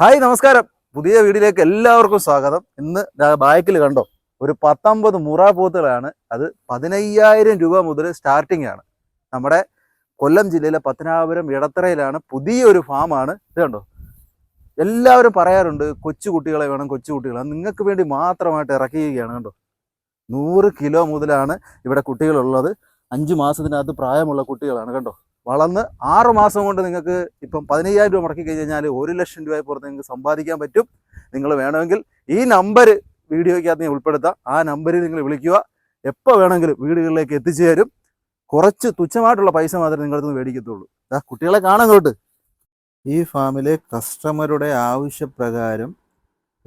Hi നമസ്കാരം. പുതിയ വീഡിയോയിലേക്ക് എല്ലാവർക്കും സ്വാഗതം. ഇന്ന് ബാക്കിൽ കണ്ടോ ഒരു പത്തൊമ്പത് മുറ പോത്തുകളാണ്. അത് പതിനയ്യായിരം രൂപ മുതൽ സ്റ്റാർട്ടിംഗ് ആണ്. നമ്മുടെ കൊല്ലം ജില്ലയിലെ പത്തനാപുരം ഇടത്തറയിലാണ് പുതിയൊരു ഫാമാണ് ഇത് കണ്ടോ? എല്ലാവരും പറയാറുണ്ട് കൊച്ചു കുട്ടികളെ വേണം കൊച്ചു കുട്ടികളെ നിങ്ങൾക്ക് വേണ്ടി മാത്രമായിട്ട് ഇറക്കിയിരിക്കുകയാണ് കണ്ടോ? നൂറ് കിലോ മുതലാണ് ഇവിടെ കുട്ടികളുള്ളത്. അഞ്ച് മാസത്തിനകത്ത് പ്രായമുള്ള കുട്ടികളാണ് കണ്ടോ? വളർന്ന് ആറ് മാസം കൊണ്ട് നിങ്ങൾക്ക് ഇപ്പം പതിനയ്യായിരം രൂപ മുടക്കി കഴിഞ്ഞാൽ ഒരു ലക്ഷം രൂപയെ പുറത്ത് നിങ്ങൾക്ക് സമ്പാദിക്കാൻ പറ്റും. നിങ്ങൾ വേണമെങ്കിൽ ഈ നമ്പർ വീഡിയോയ്ക്കകത്ത് ഞാൻ ഉൾപ്പെടുത്താം. ആ നമ്പറിൽ നിങ്ങൾ വിളിക്കുക. എപ്പോൾ വേണമെങ്കിലും വീടുകളിലേക്ക് എത്തിച്ചു തരും. കുറച്ച് തുച്ഛമായിട്ടുള്ള പൈസ മാത്രമേ നിങ്ങളടുത്ത് നിന്ന് മേടിക്കത്തുള്ളൂ. ആ കുട്ടികളെ കാണാൻ തൊട്ട് ഈ ഫാമിലെ കസ്റ്റമറുടെ ആവശ്യപ്രകാരം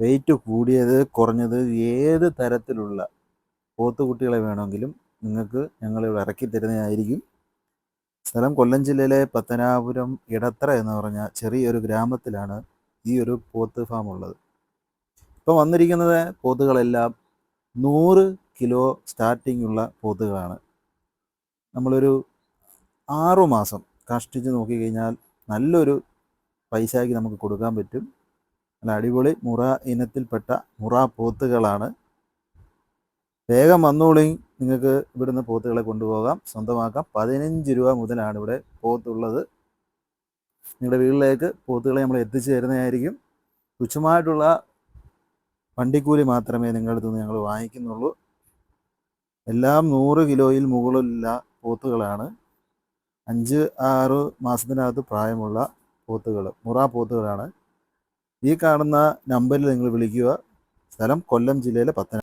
വെയിറ്റ് കൂടിയത് കുറഞ്ഞത് ഏത് തരത്തിലുള്ള പോത്തുകുട്ടികളെ വേണമെങ്കിലും നിങ്ങൾക്ക് ഞങ്ങളിവിടെ ഇറക്കി തരുന്നതായിരിക്കും. സ്ഥലം കൊല്ലം ജില്ലയിലെ പത്തനാപുരം ഇടത്ര എന്ന് പറഞ്ഞ ചെറിയൊരു ഗ്രാമത്തിലാണ് ഈ ഒരു പോത്ത് ഫാം ഉള്ളത്. ഇപ്പം വന്നിരിക്കുന്നത് പോത്തുകളെല്ലാം നൂറ് കിലോ സ്റ്റാർട്ടിംഗ് ഉള്ള പോത്തുകളാണ്. നമ്മളൊരു ആറു മാസം കഷ്ടിച്ച് നോക്കിക്കഴിഞ്ഞാൽ നല്ലൊരു പൈസയ്ക്ക് നമുക്ക് കൊടുക്കാൻ പറ്റും. നല്ല അടിപൊളി മുറ ഇനത്തിൽപ്പെട്ട മുറ പോത്തുകളാണ് വേഗം വന്നോളി. നിങ്ങൾക്ക് ഇവിടുന്ന് പോത്തുകളെ കൊണ്ടുപോകാം. സ്വന്തമാക്കാം. പതിനഞ്ച് രൂപ മുതലാണ് ഇവിടെ പോത്തുള്ളത്. നിങ്ങളുടെ വീട്ടിലേക്ക് പോത്തുകളെ നമ്മൾ എത്തിച്ചു തരുന്നതായിരിക്കും. തുച്ഛമായിട്ടുള്ള വണ്ടിക്കൂലി മാത്രമേ നിങ്ങളുടെ അടുത്ത് ഞങ്ങൾ വാങ്ങിക്കുന്നുള്ളൂ. എല്ലാം നൂറ് കിലോയിൽ മുകളിലുള്ള പോത്തുകളാണ്. അഞ്ച് ആറ് മാസത്തിനകത്ത് പ്രായമുള്ള പോത്തുകൾ മുറ പോത്തുകളാണ്. ഈ കാണുന്ന നമ്പറിൽ നിങ്ങൾ വിളിക്കുക. സ്ഥലം കൊല്ലം ജില്ലയിലെ പത്തന